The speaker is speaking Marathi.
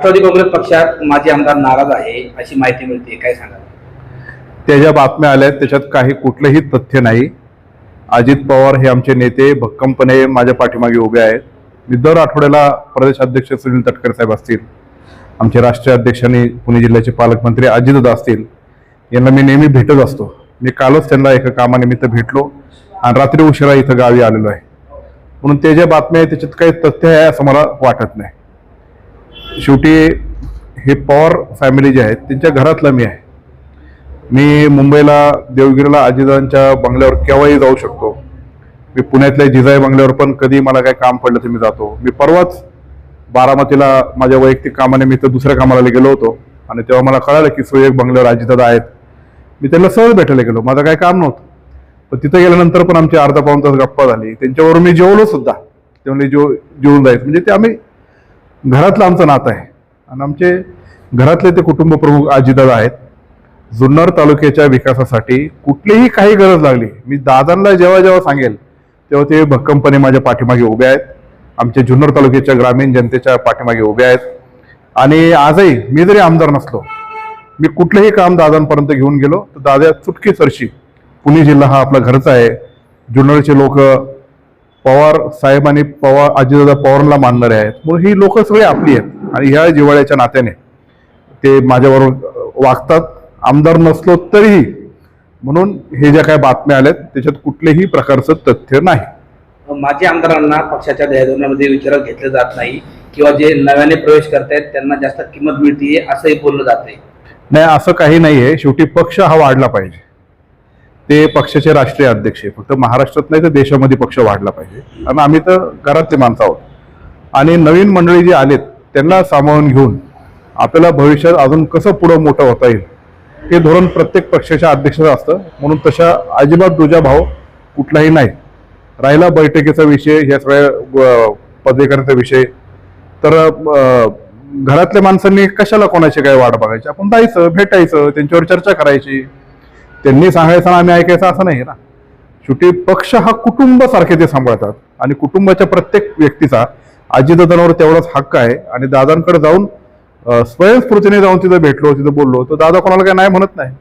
राष्ट्रवादी काँग्रेस पक्षात माजी आमदार नाराज आहे अशी माहिती मिळते. काय सांगा त्या ज्या बातम्या आल्या आहेत, त्याच्यात काही कुठलंही तथ्य नाही. अजित पवार हे आमचे नेते भक्कमपणे माझ्या पाठीमागे उभे आहेत. मी दर आठवड्याला प्रदेशाध्यक्ष सुनील तटकरे साहेब असतील आमचे राष्ट्रीय अध्यक्ष आणि पुणे जिल्ह्याचे पालकमंत्री अजितदा असतील यांना मी नेहमी भेटत असतो. मी कालच त्यांना एका कामानिमित्त भेटलो आणि रात्री उशिरा इथं गावी आलेलो आहे. म्हणून ते ज्या बातम्या आहेत त्याच्यात काही तथ्य आहे असं मला वाटत नाही. शेवटी हे पवार फॅमिली जे आहेत त्यांच्या घरातला मी आहे. मी मुंबईला देवगिरीला आजीदांच्या बंगल्यावर केव्हाही जाऊ शकतो. मी पुण्यातल्या जिजाई बंगल्यावर पण कधी मला काही काम पडलं तर मी जातो. मी परवाच बारामतीला माझ्या वैयक्तिक कामाने मी तर दुसऱ्या कामाला गेलो होतो. आणि तेव्हा मला कळालं की सुयोग बंगल्यावर आजीदादा आहेत. मी त्यांना सहज भेटायला गेलो. माझं काही काम नव्हतं. पण तिथं गेल्यानंतर पण आमची अर्धा पाऊन तास गप्पा झाली. त्यांच्यावर मी जेवलो सुद्धा. ते म्हणजे जेव जेवून जायचं. म्हणजे ते आम्ही घरातलं आमचं नातं आहे. आणि आमचे घरातले ते कुटुंब प्रमुख आजीदादा आहेत. जुन्नर तालुक्याच्या विकासासाठी कुठलीही काही गरज लागली मी दादांना जेव्हा जेव्हा सांगेल तेव्हा ते भक्कमपणे माझ्या पाठीमागे उभे आहेत. आमच्या जुन्नर तालुक्याच्या ग्रामीण जनतेच्या पाठीमागे उभे आहेत. आणि आजही मी जरी आमदार नसलो मी कुठलंही काम दादांपर्यंत घेऊन गेलो तर दादा चुटकी सरशी पुणे जिल्हा हा आपला घरचा आहे. जुन्नरचे लोक पवार साहेब आणि पवार अजितदादा पवारांना मानणारे आहेत. म्हणून ही लोक सगळी आपली आहेत. आणि ह्या जिव्हाळ्याच्या नात्याने ते माझ्याबरोबर वागतात. आमदार नसलो तरीही म्हणून हे ज्या काही बातम्या आल्यात त्याच्यात कुठल्याही प्रकारचं तथ्य नाही. माजी आमदारांना पक्षाच्या ध्येयधोरणामध्ये विचारात घेतलं जात नाही किंवा जे नव्याने प्रवेश करतायत त्यांना जास्त किंमत मिळते असंही बोललं जात नाही असं काही नाही आहे शेवटी पक्ष हा वाढला पाहिजे. ते पक्षाचे राष्ट्रीय अध्यक्ष आहे. फक्त महाराष्ट्रात नाही तर देशामध्ये पक्ष वाढला पाहिजे. आणि आम्ही तर घरातले माणसं आहोत. आणि नवीन मंडळी जी आलेत त्यांना सामावून घेऊन आपल्याला भविष्यात अजून कसं पुढं मोठं होता येईल हे धोरण प्रत्येक पक्षाच्या अध्यक्षाचं असतं. म्हणून तशा अजिबात दुजाभाव कुठलाही नाही. राहिला बैठकीचा विषय ह्या सगळ्या अं, पदवीकरणाचा विषय. तर घरातल्या माणसांनी कशाला कोणाची काय वाट बघायची? आपण जायचं भेटायचं त्यांच्यावर चर्चा करायची. त्यांनी सांगायचं आम्ही ऐकायचं असं नाही ना. शेवटी पक्ष हा कुटुंबासारखे ते सांभाळतात. आणि कुटुंबाच्या प्रत्येक व्यक्तीचा आजीदादांवर तेवढाच हक्क आहे. आणि दादांकडे जाऊन स्वयंस्फूर्तीने जाऊन तिथं भेटलो तिथं बोललो तर दादा कोणाला काय नाही म्हणत नाही.